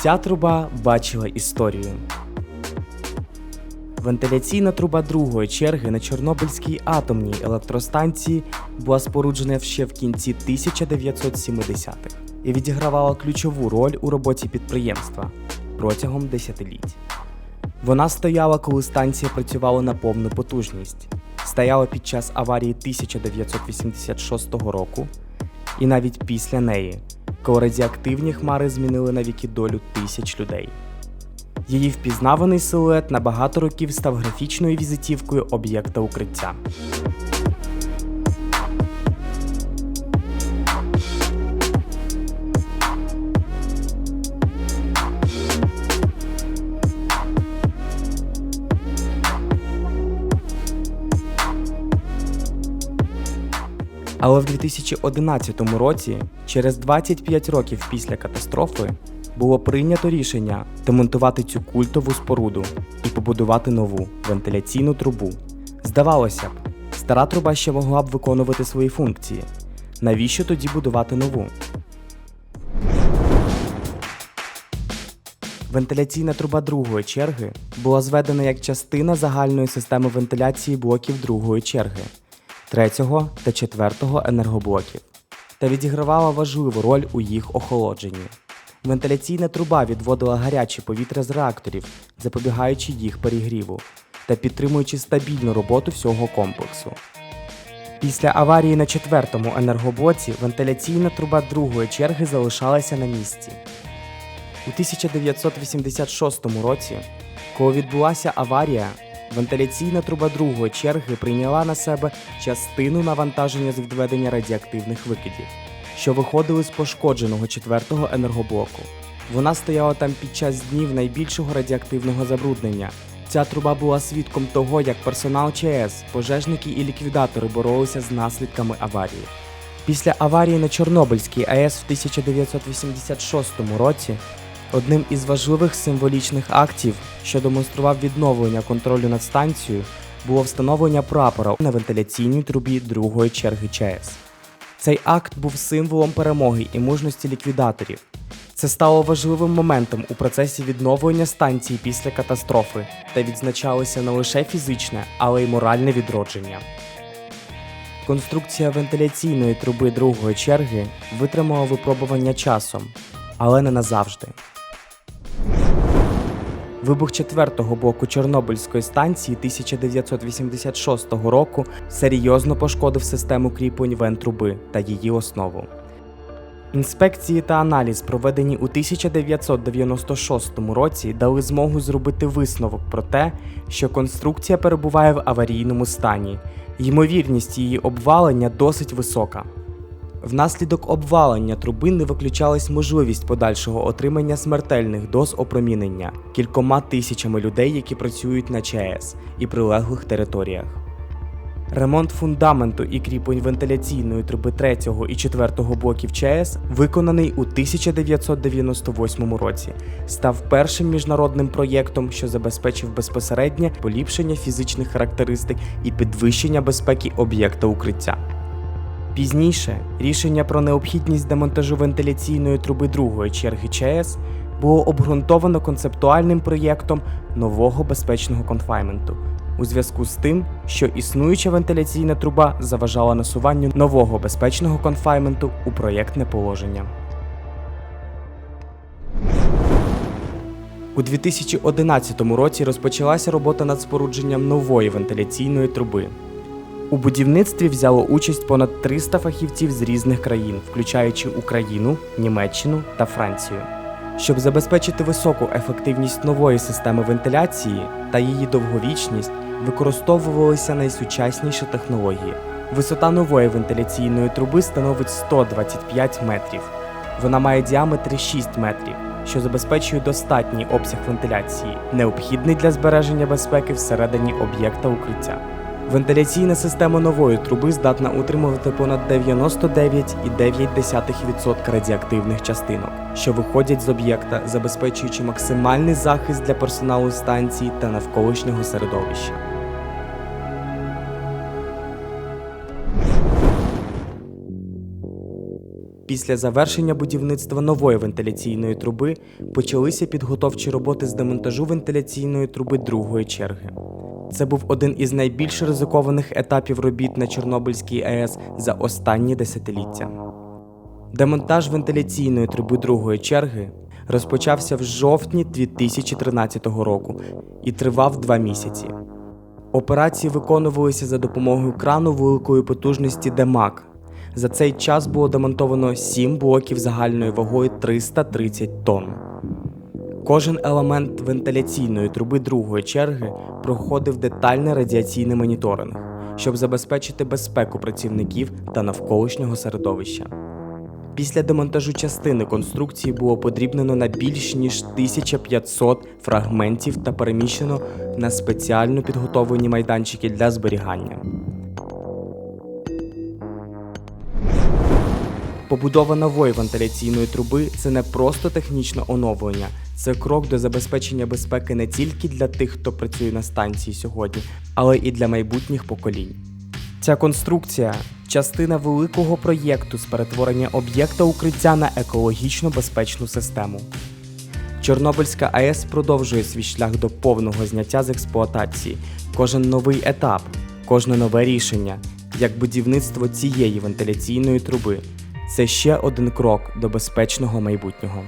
Ця труба бачила історію. Вентиляційна труба другої черги на Чорнобильській атомній електростанції була споруджена ще в кінці 1970-х і відігравала ключову роль у роботі підприємства протягом десятиліть. Вона стояла, коли станція працювала на повну потужність, стояла під час аварії 1986 року і навіть після неї, коли радіоактивні хмари змінили навіки долю тисяч людей. Її впізнаваний силует на багато років став графічною візитівкою об'єкта укриття. Але в 2011 році, через 25 років після катастрофи, було прийнято рішення демонтувати цю культову споруду і побудувати нову вентиляційну трубу. Здавалося б, стара труба ще могла б виконувати свої функції. Навіщо тоді будувати нову? Вентиляційна труба другої черги була зведена як частина загальної системи вентиляції блоків другої черги, третього та четвертого енергоблоків та відігравала важливу роль у їх охолодженні. Вентиляційна труба відводила гаряче повітря з реакторів, запобігаючи їх перегріву та підтримуючи стабільну роботу всього комплексу. Після аварії на четвертому енергоблоці вентиляційна труба другої черги залишалася на місці. У 1986 році, коли відбулася аварія, вентиляційна труба другої черги прийняла на себе частину навантаження з відведення радіоактивних викидів, що виходили з пошкодженого четвертого енергоблоку. Вона стояла там під час днів найбільшого радіоактивного забруднення. Ця труба була свідком того, як персонал ЧАЕС, пожежники і ліквідатори боролися з наслідками аварії. Після аварії на Чорнобильській АЕС в 1986 році одним із важливих символічних актів, що демонстрував відновлення контролю над станцією, було встановлення прапора на вентиляційній трубі другої черги ЧАЕС. Цей акт був символом перемоги і мужності ліквідаторів. Це стало важливим моментом у процесі відновлення станції після катастрофи та відзначалося не лише фізичне, але й моральне відродження. Конструкція вентиляційної труби другої черги витримала випробування часом, але не назавжди. Вибух четвертого блоку Чорнобильської станції 1986 року серйозно пошкодив систему кріплень вентруби та її основу. Інспекції та аналіз, проведені у 1996 році, дали змогу зробити висновок про те, що конструкція перебуває в аварійному стані. Ймовірність її обвалення досить висока. Внаслідок обвалення труби не виключалась можливість подальшого отримання смертельних доз опромінення кількома тисячами людей, які працюють на ЧАЕС і прилеглих територіях. Ремонт фундаменту і кріплень вентиляційної труби 3 і 4 блоків ЧАЕС, виконаний у 1998 році, став першим міжнародним проєктом, що забезпечив безпосереднє поліпшення фізичних характеристик і підвищення безпеки об'єкта укриття. Пізніше рішення про необхідність демонтажу вентиляційної труби другої черги ЧАЕС було обґрунтовано концептуальним проєктом нового безпечного конфайменту у зв'язку з тим, що існуюча вентиляційна труба заважала насуванню нового безпечного конфайменту у проєктне положення. У 2011 році розпочалася робота над спорудженням нової вентиляційної труби. У будівництві взяло участь понад 300 фахівців з різних країн, включаючи Україну, Німеччину та Францію. Щоб забезпечити високу ефективність нової системи вентиляції та її довговічність, використовувалися найсучасніші технології. Висота нової вентиляційної труби становить 125 метрів. Вона має діаметр 6 метрів, що забезпечує достатній обсяг вентиляції, необхідний для збереження безпеки всередині об'єкта укриття. Вентиляційна система нової труби здатна утримувати понад 99,9% радіоактивних частинок, що виходять з об'єкта, забезпечуючи максимальний захист для персоналу станції та навколишнього середовища. Після завершення будівництва нової вентиляційної труби почалися підготовчі роботи з демонтажу вентиляційної труби другої черги. Це був один із найбільш ризикованих етапів робіт на Чорнобильській АЕС за останні десятиліття. Демонтаж вентиляційної труби другої черги розпочався в жовтні 2013 року і тривав два місяці. Операції виконувалися за допомогою крану великої потужності ДЕМАК. За цей час було демонтовано 7 блоків загальною вагою 330 тонн. Кожен елемент вентиляційної труби другої черги проходив детальний радіаційний моніторинг, щоб забезпечити безпеку працівників та навколишнього середовища. Після демонтажу частини конструкції було подрібнено на більш ніж 1500 фрагментів та переміщено на спеціально підготовлені майданчики для зберігання. Побудова нової вентиляційної труби це не просто технічне оновлення, це крок до забезпечення безпеки не тільки для тих, хто працює на станції сьогодні, але і для майбутніх поколінь. Ця конструкція частина великого проєкту з перетворення об'єкта укриття на екологічно безпечну систему. Чорнобильська АЕС продовжує свій шлях до повного зняття з експлуатації. Кожен новий етап, кожне нове рішення, як будівництво цієї вентиляційної труби, це ще один крок до безпечного майбутнього.